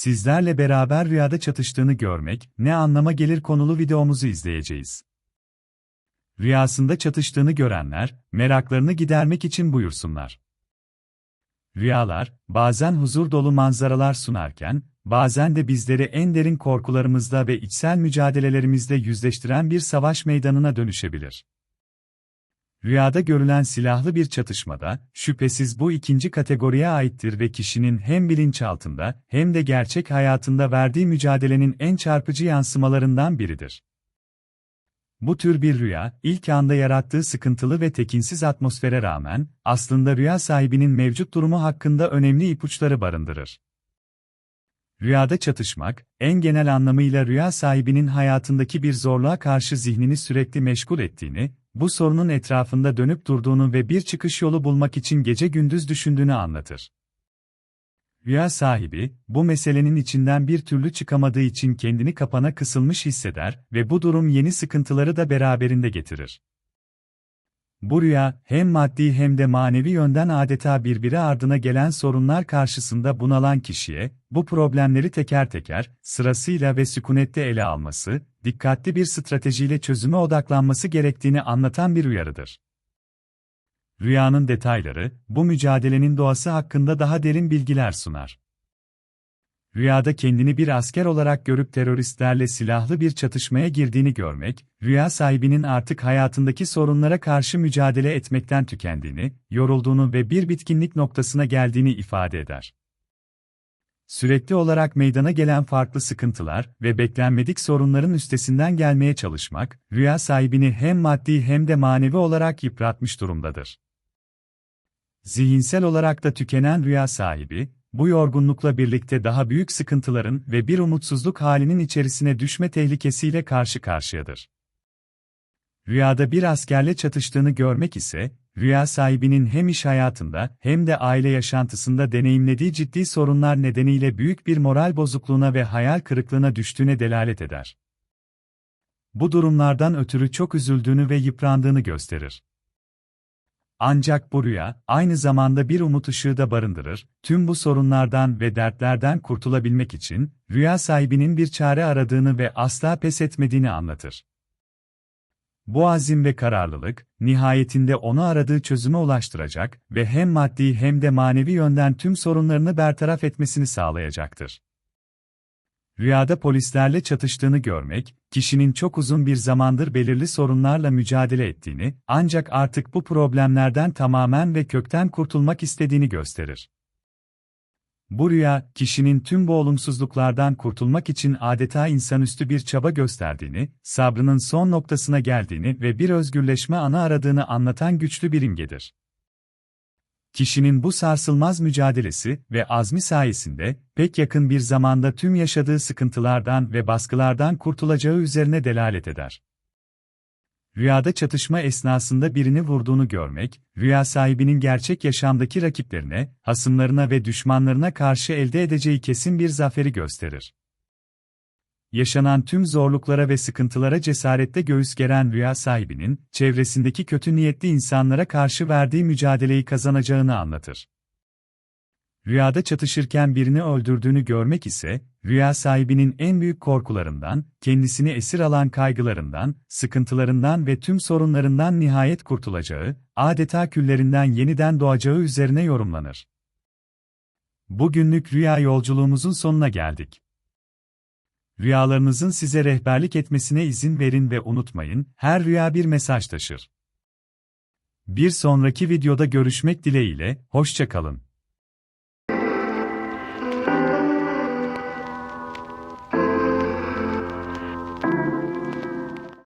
sizlerle beraber rüyada çatıştığını görmek ne anlama gelir konulu videomuzu izleyeceğiz. Rüyasında çatıştığını görenler, meraklarını gidermek için buyursunlar. Rüyalar, bazen huzur dolu manzaralar sunarken, bazen de bizleri en derin korkularımızda ve içsel mücadelelerimizde yüzleştiren bir savaş meydanına dönüşebilir. Rüyada görülen silahlı bir çatışmada, şüphesiz bu ikinci kategoriye aittir ve kişinin hem bilinçaltında hem de gerçek hayatında verdiği mücadelenin en çarpıcı yansımalarından biridir. Bu tür bir rüya, ilk anda yarattığı sıkıntılı ve tekinsiz atmosfere rağmen, aslında rüya sahibinin mevcut durumu hakkında önemli ipuçları barındırır. Rüyada çatışmak, en genel anlamıyla rüya sahibinin hayatındaki bir zorluğa karşı zihnini sürekli meşgul ettiğini, bu sorunun etrafında dönüp durduğunu ve bir çıkış yolu bulmak için gece gündüz düşündüğünü anlatır. Rüya sahibi, bu meselenin içinden bir türlü çıkamadığı için kendini kapana kısılmış hisseder ve bu durum yeni sıkıntıları da beraberinde getirir. Bu rüya, hem maddi hem de manevi yönden adeta birbiri ardına gelen sorunlar karşısında bunalan kişiye, bu problemleri teker teker, sırasıyla ve sükunette ele alması, dikkatli bir stratejiyle çözüme odaklanması gerektiğini anlatan bir uyarıdır. Rüyanın detayları, bu mücadelenin doğası hakkında daha derin bilgiler sunar. Rüyada kendini bir asker olarak görüp teröristlerle silahlı bir çatışmaya girdiğini görmek, rüya sahibinin artık hayatındaki sorunlara karşı mücadele etmekten tükendiğini, yorulduğunu ve bir bitkinlik noktasına geldiğini ifade eder. Sürekli olarak meydana gelen farklı sıkıntılar ve beklenmedik sorunların üstesinden gelmeye çalışmak, rüya sahibini hem maddi hem de manevi olarak yıpratmış durumdadır. Zihinsel olarak da tükenen rüya sahibi, bu yorgunlukla birlikte daha büyük sıkıntıların ve bir umutsuzluk halinin içerisine düşme tehlikesiyle karşı karşıyadır. Rüyada bir askerle çatıştığını görmek ise, rüya sahibinin hem iş hayatında hem de aile yaşantısında deneyimlediği ciddi sorunlar nedeniyle büyük bir moral bozukluğuna ve hayal kırıklığına düştüğüne delalet eder. Bu durumlardan ötürü çok üzüldüğünü ve yıprandığını gösterir. Ancak bu rüya, aynı zamanda bir umut ışığı da barındırır, tüm bu sorunlardan ve dertlerden kurtulabilmek için, rüya sahibinin bir çare aradığını ve asla pes etmediğini anlatır. Bu azim ve kararlılık, nihayetinde onu aradığı çözüme ulaştıracak ve hem maddi hem de manevi yönden tüm sorunlarını bertaraf etmesini sağlayacaktır. Rüyada polislerle çatıştığını görmek, kişinin çok uzun bir zamandır belirli sorunlarla mücadele ettiğini, ancak artık bu problemlerden tamamen ve kökten kurtulmak istediğini gösterir. Bu rüya, kişinin tüm bu olumsuzluklardan kurtulmak için adeta insanüstü bir çaba gösterdiğini, sabrının son noktasına geldiğini ve bir özgürleşme ana aradığını anlatan güçlü bir imgedir. Kişinin bu sarsılmaz mücadelesi ve azmi sayesinde, pek yakın bir zamanda tüm yaşadığı sıkıntılardan ve baskılardan kurtulacağı üzerine delalet eder. Rüyada çatışma esnasında birini vurduğunu görmek, rüya sahibinin gerçek yaşamdaki rakiplerine, hasımlarına ve düşmanlarına karşı elde edeceği kesin bir zaferi gösterir yaşanan tüm zorluklara ve sıkıntılara cesaretle göğüs geren rüya sahibinin, çevresindeki kötü niyetli insanlara karşı verdiği mücadeleyi kazanacağını anlatır. Rüyada çatışırken birini öldürdüğünü görmek ise, rüya sahibinin en büyük korkularından, kendisini esir alan kaygılarından, sıkıntılarından ve tüm sorunlarından nihayet kurtulacağı, adeta küllerinden yeniden doğacağı üzerine yorumlanır. Bugünlük rüya yolculuğumuzun sonuna geldik. Rüyalarınızın size rehberlik etmesine izin verin ve unutmayın, her rüya bir mesaj taşır. Bir sonraki videoda görüşmek dileğiyle, hoşçakalın.